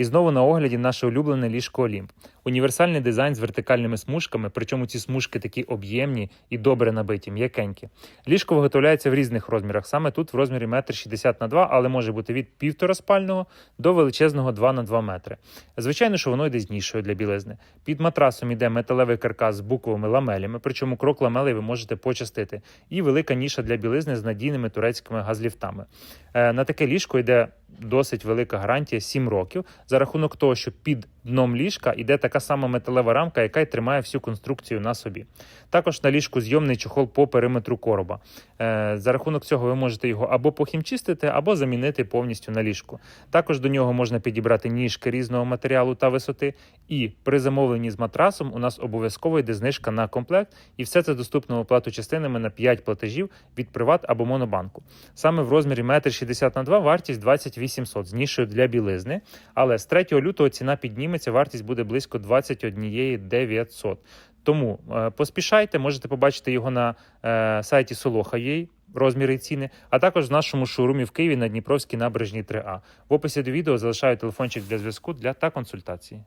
І знову на огляді наше улюблене ліжко Олімп. Універсальний дизайн з вертикальними смужками, причому ці смужки такі об'ємні і добре набиті, м'якенькі. Ліжко виготовляється в різних розмірах. Саме тут в розмірі 1,60 на 2 але може бути від півтора спального до величезного 2 на 2 метри. Звичайно, що воно йде з нішою для білизни. Під матрасом йде металевий каркас з буковими ламелями, причому крок ламелей ви можете почастити. І велика ніша для білизни з надійними турецькими газліфтами. Е, На таке ліжко йде досить велика гарантія 7 років за рахунок того, що під дном ліжка йде така сама металева рамка, яка й тримає всю конструкцію на собі. Також на ліжку зйомний чохол по периметру короба. Е, За рахунок цього ви можете його або похімчистити, або замінити повністю на ліжку. Також до нього можна підібрати ніжки різного матеріалу та висоти. І при замовленні з матрасом у нас обов'язково йде знижка на комплект, і все це доступно в оплату частинами на 5 платежів від Приват або Монобанку. Саме в розмірі 1,60 на 2 вартість 2800 з нішою для білизни. Але з 3 лютого ціна підніметься, вартість буде близько 21 900. Тому е, поспішайте, можете побачити його на е, сайті Soloha.ua, розміри і ціни, а також в нашому шоурумі в Києві на Дніпровській набережній 3А. В описі до відео залишаю телефончик для зв'язку для та консультації.